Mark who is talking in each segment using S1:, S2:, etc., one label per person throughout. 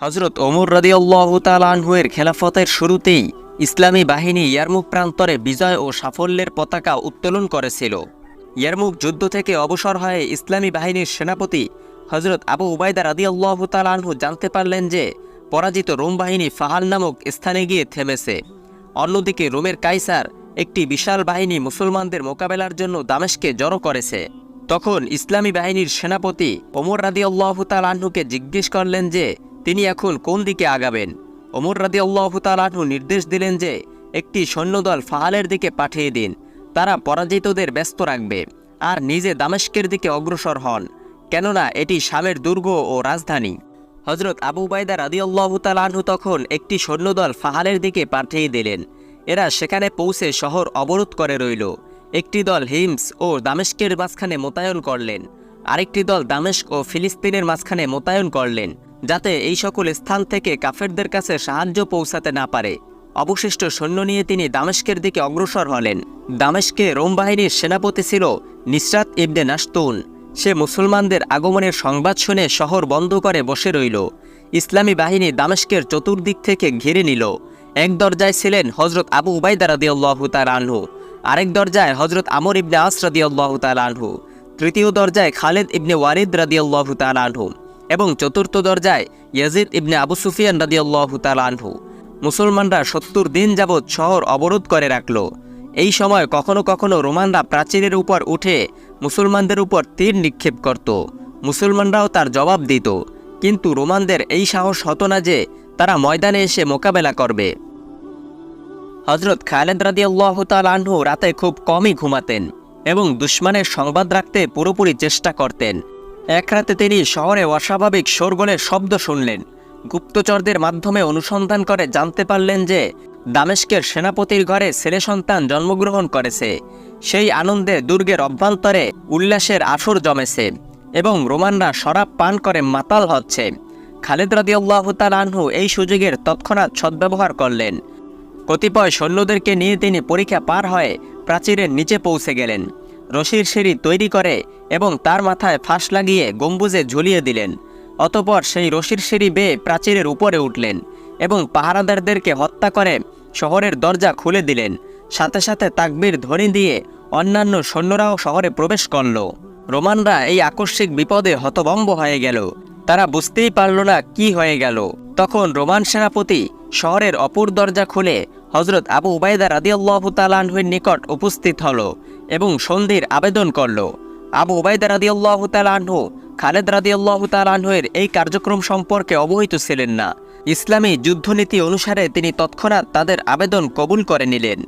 S1: হজরত ওমর তাআলা আনহুয়ের খেলাফতের শুরুতেই ইসলামী বাহিনী ইয়ারমুক প্রান্তরে বিজয় ও সাফল্যের পতাকা উত্তোলন করেছিল। ইয়ারমুক যুদ্ধ থেকে অবসর হয়ে ইসলামী বাহিনীর সেনাপতি হজরত আবু উবায়দা তাআলা আনহু জানতে পারলেন যে, পরাজিত রোম বাহিনী ফাহাল নামক স্থানে গিয়ে থেমেছে। অন্যদিকে রোমের কাইসার একটি বিশাল বাহিনী মুসলমানদের মোকাবেলার জন্য দামেশকে জড়ো করেছে। তখন ইসলামী বাহিনীর সেনাপতি ওমর রাদি আল্লাহতাল জিজ্ঞেস করলেন যে তিনি এখন কোন দিকে আগাবেন? ওমর রাদি আল্লাহতাল আহ্নু নির্দেশ দিলেন যে, একটি সৈন্যদল ফাহালের দিকে পাঠিয়ে দিন। তারা পরাজিতদের ব্যস্ত রাখবে আর নিজে দামেস্কের দিকে অগ্রসর হন, কেননা এটি শামের দুর্গ ও রাজধানী। হজরত আবু বাইদা রাদিউল্লাহ তালাহু তখন একটি সৈন্যদল ফাহালের দিকে পাঠিয়ে দিলেন। এরা সেখানে পৌঁছে শহর অবরোধ করে রইল। একটি দল হিমস ও দামেস্কের মাঝখানে মোতায়েন করলেন। আরেকটি দল দামেস্ক ও ফিলিস্তিনের মাঝখানে মোতায়েন করলেন। যাতে এই সকল স্থান থেকে কাফেরদের কাছে সাহায্য পৌঁছাতে না পারে। অবশিষ্ট সৈন্য নিয়ে তিনি দামেস্কের দিকে অগ্রসর হলেন। দামেস্কে রোম বাহিনীর সেনাপতি ছিল নিসরাত ইবনে নাস্তুন সে মুসলমানদের আগমনের সংবাদ শুনে শহর বন্ধ করে বসে রইল। ইসলামী বাহিনী দামেস্কের চতুর্দিক থেকে ঘিরে নিল। এক দরজায় ছিলেন হজরত আবু উবাইদা রাদিয়াল্লাহু তাআলা আনহু। আরেক দরজায় হজরত আমর ইবনে আস রাদিয়াল্লাহু তাআলা আনহু। তৃতীয় দরজায় খালেদ ইবনে ওয়ারিদ রাদিয়াল্লাহু তাআলা আনহু। এবং চতুর্থ দরজায় ইয়াজিদ ইবনে আবু সুফিয়ান রাদিয়াল্লাহু তাআলা আনহু। মুসলমানরা সত্তর দিন যাবৎ শহর অবরোধ করে রাখল। এই সময় কখনো কখনো রোমানরা প্রাচীরের উপর উঠে মুসলমানদের উপর তীর নিক্ষেপ করত। মুসলমানরাও তার জবাব দিত। কিন্তু রোমানদের এই সাহস হতো না যে তারা ময়দানে এসে মোকাবেলা করবে। হজরত খালেদ রাদি আল্লাহ আনহু রাতে খুব কমই ঘুমাতেন এবং দুশ্মনের সংবাদ রাখতে পুরোপুরি চেষ্টা করতেন। এক রাতে তিনি শহরে অস্বাভাবিক শোরগোলের শব্দ শুনলেন। গুপ্তচরদের মাধ্যমে অনুসন্ধান করে জানতে পারলেন যে, দামেস্কের সেনাপতির ঘরে ছেলে সন্তান জন্মগ্রহণ করেছে। সেই আনন্দে দুর্গের অভ্যন্তরে উল্লাসের আসর জমেছে এবং রোমানরা শরাব পান করে মাতাল হচ্ছে। খালেদ রাদিয়াল্লাহ আনহু এই সুযোগের তৎক্ষণাৎ সদ্ব্যবহার করলেন। কতিপয় সৈন্যদেরকে নিয়ে তিনি পরীক্ষা পার হয়ে প্রাচীরের নিচে পৌঁছে গেলেন। রশির সিঁড়ি তৈরি করে এবং তার মাথায় ফাঁস লাগিয়ে গম্বুজে ঝুলিয়ে দিলেন। অতপর সেই রশির সিঁড়ি বেয়ে প্রাচীরের উপরে উঠলেন এবং পাহারাদারদেরকে হত্যা করে শহরের দরজা খুলে দিলেন। সাথে সাথে তাকবির ধ্বনি দিয়ে অন্যান্য সৈন্যরাও শহরে প্রবেশ করল। রোমানরা এই আকস্মিক বিপদে হতভম্ব হয়ে গেল। তারা বুঝতেই পারল না কি হয়ে গেল। তখন রোমান সেনাপতি শহরের অপর দরজা খুলে হজরত আবু উবায়দা রাদিয়াল্লাহ তালাহুর নিকট উপস্থিত হল এবং সন্ধির আবেদন করল। আবু উবায়দা রাদিয়াল্লাহ তালাহু খালেদ রাদিয়াল্লাহ তালাহুয়ের এই কার্যক্রম সম্পর্কে অবহিত ছিলেন না। ইসলামী যুদ্ধনীতি অনুসারে তিনি তৎক্ষণাৎ তাদের আবেদন কবুল করে নিলেন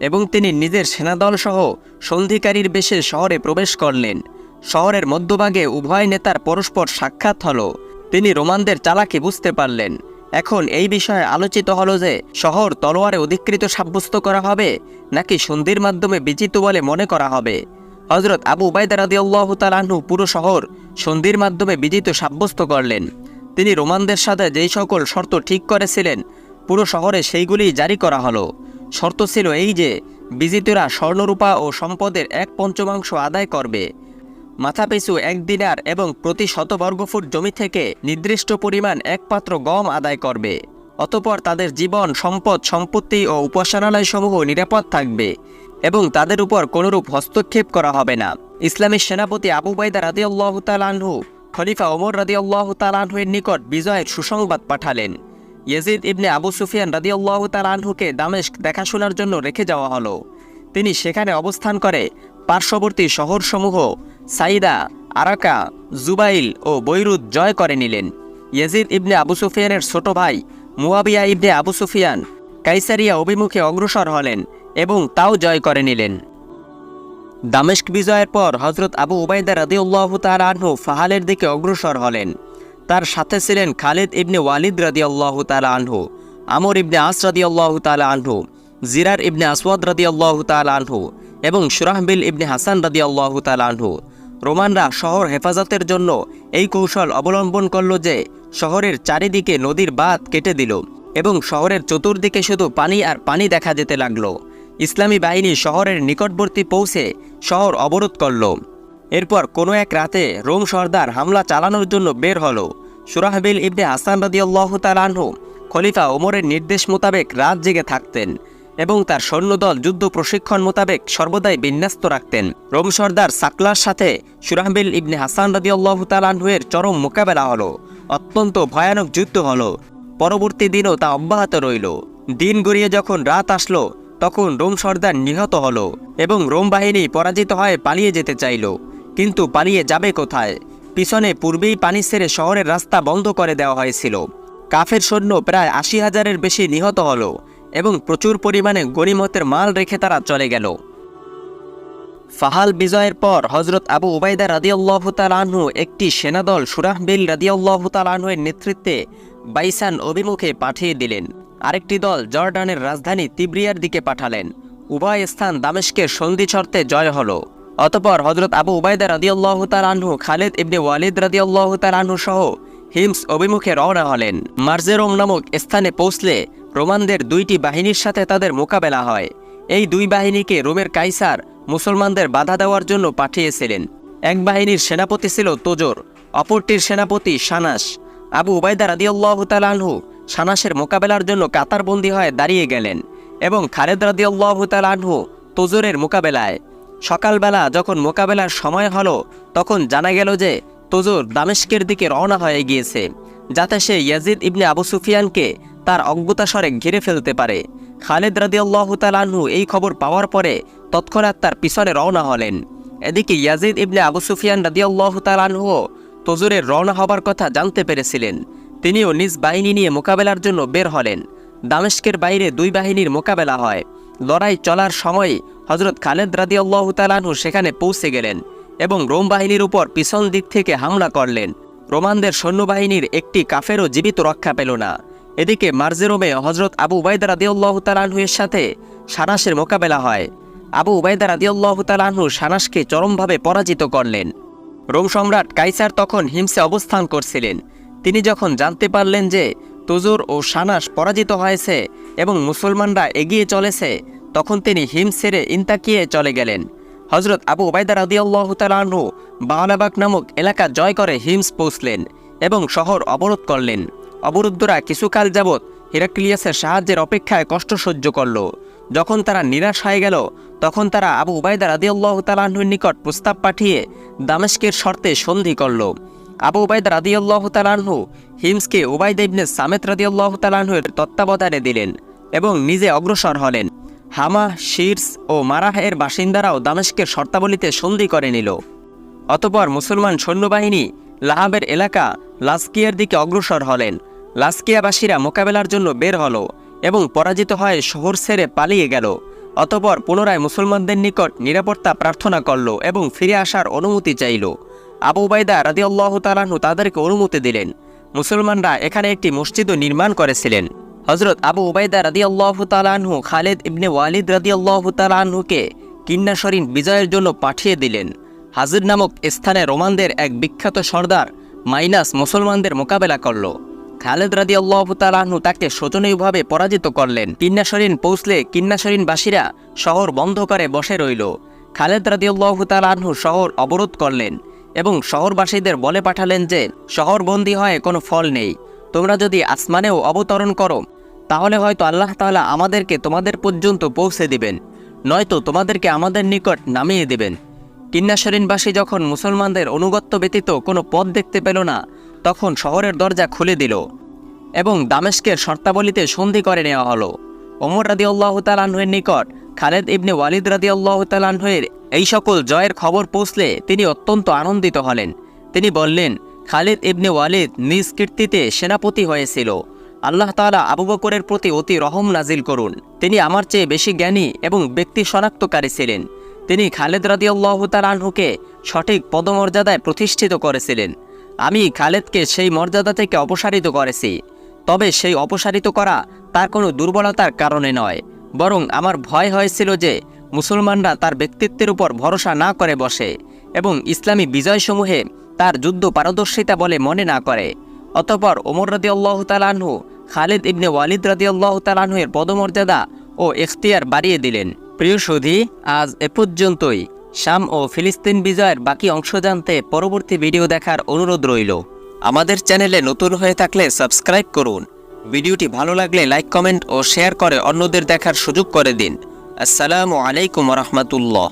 S1: এবং তিনি নিজের সেনাদলসহ সন্ধিকারীর বেশে শহরে প্রবেশ করলেন। শহরের মধ্যভাগে উভয় নেতার পরস্পর সাক্ষাৎ হল। তিনি রোমানদের চালাকি বুঝতে পারলেন। এখন এই বিষয়ে আলোচিত হলো যে, শহর তলোয়ারে অধিকৃত সাব্যস্ত করা হবে নাকি সন্ধির মাধ্যমে বিজিত বলে মনে করা হবে। হজরত আবু উবাইদা রাদিয়াল্লাহ তালাহু পুরো শহর সন্ধির মাধ্যমে বিজিত সাব্যস্ত করলেন। তিনি রোমানদের সাথে যেই সকল শর্ত ঠিক করেছিলেন, পুরো শহরে সেইগুলি জারি করা হলো। শর্ত ছিল এই যে, বিজিতরা স্বর্ণরূপা ও সম্পদের এক পঞ্চমাংশ আদায় করবে। মাথাপিছু এক দিনার এবং প্রতি শতবর্গফুট জমি থেকে নির্দিষ্ট পরিমাণ এক পাত্র গম আদায় করবে। অতপর তাদের জীবন, সম্পদ, সম্পত্তি ও উপাসনালয়সমূহ নিরাপদ থাকবে এবং তাদের উপর কোনরূপ হস্তক্ষেপ করা হবে না। ইসলামী সেনাপতি আবু বাইদা রাদি আল্লাহ তালানহু খলিফা ওমর রাদি আল্লাহ তালানহুয়ের নিকট বিজয়ের সুসংবাদ পাঠালেন। ইয়েজিদ ইবনে আবু সুফিয়ান রাদি আল্লাহ তালানহুকে দামেস্ক দেখাশোনার জন্য রেখে যাওয়া হলো। তিনি সেখানে অবস্থান করে পার্শ্ববর্তী শহরসমূহ সাইদা, আরাকা, জুবাইল ও বৈরুদ জয় করে নিলেন। ইয়েজিদ ইবনে আবু সুফিয়ানের ছোট ভাই মুয়াবিয়া ইবনে আবু সুফিয়ান কাইসারিয়া অভিমুখে অগ্রসর হলেন এবং তাও জয় করে নিলেন। দামেস্ক বিজয়ের পর হজরত আবু উবাইদা রাদিউল্লাহ তার আনহু ফাহালের দিকে অগ্রসর হলেন। তার সাথে ছিলেন খালিদ ইবনে ওয়ালিদ রাদিয়াল্লাহ তালা আনহু, আমর ইবনে আস রাদিয়াল্লাহ তালা আনহু, জিরার ইবনে আসওয়াদ রাদিয়াল্লাহ তালা আনহু এবং সুরাহবিল ইবনে হাসান রাদিয়াল্লাহ তালা আনহু। রোমানরা শহর হেফাজতের জন্য এই কৌশল অবলম্বন করল যে শহরের চারিদিকে নদীর বাঁধ কেটে দিল এবং শহরের চতুর্দিকে শুধু পানি আর পানি দেখা যেতে লাগল। ইসলামী বাহিনী শহরের নিকটবর্তী পৌঁছে শহর অবরোধ করল। এরপর কোনো এক রাতে রোম সর্দার হামলা চালানোর জন্য বের হলো। সুরাহবিল ইবনে হাসান রাদিয়াল্লাহু তালানহু খলিফা ওমরের নির্দেশ মোতাবেক রাত জেগে থাকতেন। এবং তার সৈন্যদল যুদ্ধ প্রশিক্ষণ মোতাবেক সর্বদাই বিন্যস্ত রাখতেন। রোম সর্দার সাকলার সাথে সুরাহবিল ইবনে হাসান রাদিয়াল্লাহু তালানহুয়ের চরম মোকাবেলা হলো। অত্যন্ত ভয়ানক যুদ্ধ হলো। পরবর্তী দিনও তা অব্যাহত রইল। দিন গড়িয়ে যখন রাত আসলো, তখন রোম সর্দার নিহত হলো এবং রোম বাহিনী পরাজিত হয়ে পালিয়ে যেতে চাইল। কিন্তু পালিয়ে যাবে কোথায়? পিছনে পূর্বেই পানি সেরে শহরের রাস্তা বন্ধ করে দেওয়া হয়েছিল। কাফের সৈন্য প্রায় আশি হাজারের বেশি নিহত হলো। এবং প্রচুর পরিমাণে গরিমতের মাল রেখে তারা চলে গেল। ফাহাল বিজয়ের পর হজরত আবু উবাইদা রাদিয়াল্লাহু তাআলাহু একটি সেনাদল সুরাহবিল রাদিয়াল্লাহু তাআলাহুয়ের নেতৃত্বে বাইসান অভিমুখে পাঠিয়ে দিলেন। আরেকটি দল জর্ডানের রাজধানী তিব্রিয়ার দিকে পাঠালেন। উভয় স্থান দামেস্কের সন্ধি শর্তে জয় হলো। অতপর হজরত আবু উবাইদা রাদিয়াল্লাহু তাআলাহু খালেদ ইবনে ওয়ালিদ রাদিয়াল্লাহু তাআলাহু সহ হিমস অভিমুখে রওনা হলেন। মার্জেরোম নামক স্থানে পৌঁছলে রোমানদের দুইটি বাহিনীর সাথে তাদের মোকাবেলা হয়। এই দুই বাহিনীকে রোমের কাইসার মুসলমানদের বাধা দেওয়ার জন্য পাঠিয়েছিলেন। এক বাহিনীর সেনাপতি ছিল তোজোর, অপরটির সেনাপতি সানাস আবু উবাইদা রাদিয়াল্লাহু তাআলাহু সানাসের মোকাবেলার জন্য কাতারবন্দি হয়ে দাঁড়িয়ে গেলেন এবং খালেদ রাদিয়াল্লাহু তাআলাহু তোজরের মোকাবেলায়। সকালবেলা যখন মোকাবেলার সময় হলো, তখন জানা গেল যে তোজর দামেস্কের দিকে রওনা হয়ে গিয়েছে, যাতে সে ইয়াজিদ ইবনে আবু সুফিয়ানকে তার অজ্ঞতাস্বরে ঘিরে ফেলতে পারে। খালেদ রাদিয়াল্লাহু তাআলাহু এই খবর পাওয়ার পরে তৎক্ষণাৎ তার পিছনে রওনা হলেন। এদিকে ইয়াজিদ ইবনে আবু সুফিয়ান রাদিয়াল্লাহু তাআলাহুও তোজুরের রওনা হবার কথা জানতে পেরেছিলেন। তিনিও নিজ বাহিনী নিয়ে মোকাবেলার জন্য বের হলেন। দামেস্কের বাইরে দুই বাহিনীর মোকাবেলা হয়। লড়াই চলার সময় হজরত খালেদ রাদিয়াল্লাহু তাআলাহু সেখানে পৌঁছে গেলেন। এবং রোম বাহিনীর উপর পিছন দিক থেকে হামলা করলেন। রোমানদের সৈন্যবাহিনীর একটি কাফেরও জীবিত রক্ষা পেল না। এদিকে মার্জেরোমে হজরত আবু উবাইদা রাদিয়াল্লাহু তাআলাহুয়ের সাথে সানাসের মোকাবেলা হয়। আবু উবাইদা রাদিয়াল্লাহু তাআলাহু সানাসকে চরমভাবে পরাজিত করলেন। রোম সম্রাট কাইসার তখন হিমসে অবস্থান করছিলেন। তিনি যখন জানতে পারলেন যে তুজুর ও সানাস পরাজিত হয়েছে এবং মুসলমানরা এগিয়ে চলেছে, তখন তিনি হিম ছেড়ে ইন্তাকিয়ে চলে গেলেন। হজরত আবু ওবায়দা রাদিয়াল্লাহ তালাহু বাওয়ালাবাগ নামক এলাকা জয় করে হিমস পৌঁছলেন এবং শহর অবরোধ করলেন। অবরুদ্ধরা কিছুকাল যাবৎ হিরাক্লিয়াসের সাহায্যের অপেক্ষায় কষ্ট সহ্য করল। যখন তারা নিরাশ হয়ে গেল, তখন তারা আবু উবায়দা রাদিয়াল্লাহ তালাহুর নিকট প্রস্তাব পাঠিয়ে দামেস্কের শর্তে সন্ধি করল। আবু উবায়দা রাদিয়াল্লাহ তালাহু হিমসকে উবায়দা ইবনে সামেত রাদিয়াল্লাহ তালাহুর তত্ত্বাবধানে দিলেন এবং নিজে অগ্রসর হলেন। হামা, শিরস ও মারাহের বাসিন্দারাও দামেস্কের শর্তাবলীতে সন্ধি করে নিল। অতপর মুসলমান সৈন্যবাহিনী লাহাবের এলাকা লাস্কিয়ার দিকে অগ্রসর হলেন। লাস্কিয়াবাসীরা মোকাবেলার জন্য বের হল এবং পরাজিত হয়ে শহর ছেড়ে পালিয়ে গেল। অতপর পুনরায় মুসলমানদের নিকট নিরাপত্তা প্রার্থনা করল এবং ফিরে আসার অনুমতি চাইল। আবু বাইদা রাদিয়াল্লাহু তালাহু তাদেরকে অনুমতি দিলেন। মুসলমানরা এখানে একটি মসজিদও নির্মাণ করেছিলেন। হজরত আবু উবাইদা রাদিয়াল্লাহু তালাহু খালেদ ইবনে ওয়ালিদ রাদিয়াল্লাহু তালাহুকে কিন্নাসরিন বিজয়ের জন্য পাঠিয়ে দিলেন। হাজির নামক স্থানে রোমানদের এক বিখ্যাত সর্দার মাইনাস মুসলমানদের মোকাবেলা করল। খালেদ রাদি আল্লাহ তালাহু তাকে শোচনীয়ভাবে পরাজিত করলেন। কিন্নাসরিন পৌঁছলে কিন্নাসরিনবাসীরা শহর বন্ধ করে বসে রইল। খালেদ রাদি আল্লাহ তালাহু শহর অবরোধ করলেন এবং শহরবাসীদের বলে পাঠালেন যে, শহরবন্দি হয়ে কোনো ফল নেই। তোমরা যদি আসমানেও অবতরণ করো, তাহলে হয়তো আল্লাহ তাআলা আমাদেরকে তোমাদের পর্যন্ত পৌঁছে দিবেন। নয়তো তোমাদেরকে আমাদের নিকট নামিয়ে দেবেন। কিন্নাসরিনবাসী যখন মুসলমানদের অনুগত্য ব্যতীত কোনো পথ দেখতে পেল না, তখন শহরের দরজা খুলে দিল এবং দামেস্কের শর্তাবলীতে সন্ধি করে নেওয়া হলো। ওমর রাদি আল্লাহ তালাহের নিকট, খালেদ ইবনে ওয়ালিদ রাদি আল্লাহ তালাহের এই সকল জয়ের খবর পৌঁছলে তিনি অত্যন্ত আনন্দিত হলেন। তিনি বললেন খালিদ ইবনে ওয়ালিদ নিজ কীর্তিতে সেনাপতি হয়েছিল। আল্লাহ তাআলা আবু বকরের প্রতি অতি রহম নাজিল করুন। তিনি আমার চেয়ে বেশি জ্ঞানী এবং ব্যক্তি শনাক্তকারী ছিলেন। তিনি খালেদ রাদিয়াল্লাহ তালাহুকে সঠিক পদমর্যাদায় প্রতিষ্ঠিত করেছিলেন। আমি খালেদকে সেই মর্যাদা থেকে অপসারিত করেছি। তবে সেই অপসারিত করা তার কোনো দুর্বলতার কারণে নয়। বরং আমার ভয় হয়েছিল যে মুসলমানরা তার ব্যক্তিত্বের উপর ভরসা না করে বসে এবং ইসলামী বিজয়সমূহে তার যুদ্ধ পারদর্শিতা বলে মনে না করে। অতপর ওমর রাদি আল্লাহ খালিদ ইবনে ওয়ালিদ রাদি আল্লাহ পদমর্যাদা ও এখতিয়ার বাড়িয়ে দিলেন। প্রিয় সুধী, আজ এ পর্যন্তই। শাম ও ফিলিস্তিন বিজয়ের বাকি অংশ জানতে পরবর্তী ভিডিও দেখার অনুরোধ রইল। আমাদের চ্যানেলে নতুন হয়ে থাকলে সাবস্ক্রাইব করুন। ভিডিওটি ভালো লাগলে লাইক, কমেন্ট ও শেয়ার করে অন্যদের দেখার সুযোগ করে দিন। আসসালামু আলাইকুম রহমতুল্লাহ।